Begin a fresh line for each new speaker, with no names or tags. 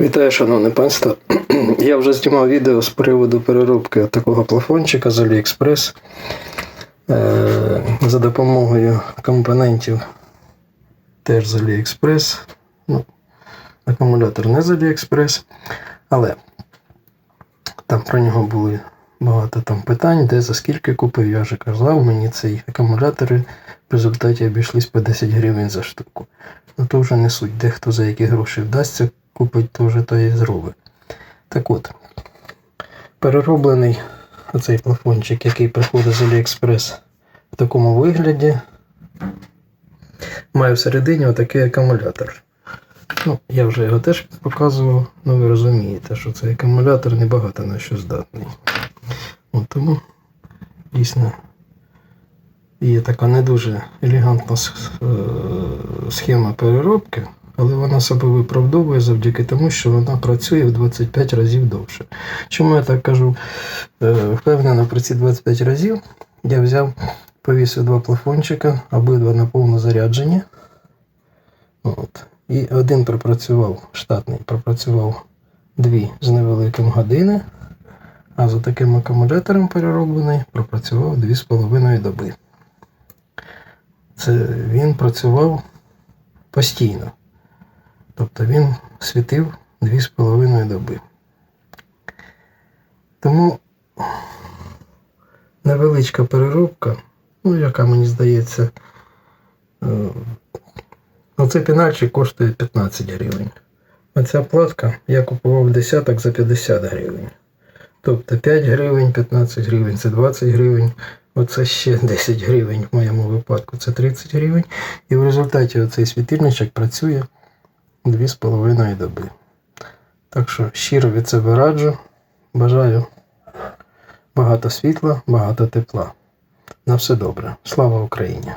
Вітаю, шановне панство. Я вже знімав відео з приводу переробки такого плафончика з AliExpress е, за допомогою компонентів теж з AliExpress. Ну, акумулятор не з AliExpress, але там про нього були багато там питань, де за скільки купив. Я вже казав, мені ці акумулятори в результаті обійшлись по 10 гривень за штуку. Ну то вже не суть, дехто за які гроші вдасться купить, то вже то і зробить. Так от, перероблений оцей плафончик, який приходить з AliExpress в такому вигляді, має всередині отакий акумулятор. Ну, я вже його теж показував, ну ви розумієте, що цей акумулятор небагато на що здатний. От тому дійсно є така не дуже елегантна е, схема переробки, але вона себе виправдовує завдяки тому, що вона працює в 25 разів довше. Чому я так кажу? Е, Впевнено, про ці 25 разів я взяв, повісив два плафончика, обидва на повно заряджені. От. І один пропрацював, штатний, пропрацював дві з невеликим години, а за таким акумулятором перероблений пропрацював 2,5 доби. Це він працював постійно. Тобто він світив 2,5 доби. Тому невеличка переробка, ну, яка мені здається, е, оцей пінальчик коштує 15 гривень. А ця платка я купував десяток за 50 гривень. Тобто 5 гривень, 15 гривень, це 20 гривень. Оце ще 10 гривень в моєму випадку, це 30 гривень. І в результаті оцей світильничок працює 2,5 доби. Так що щиро від себе раджу. Бажаю багато світла, багато тепла. На все добре. Слава Україні!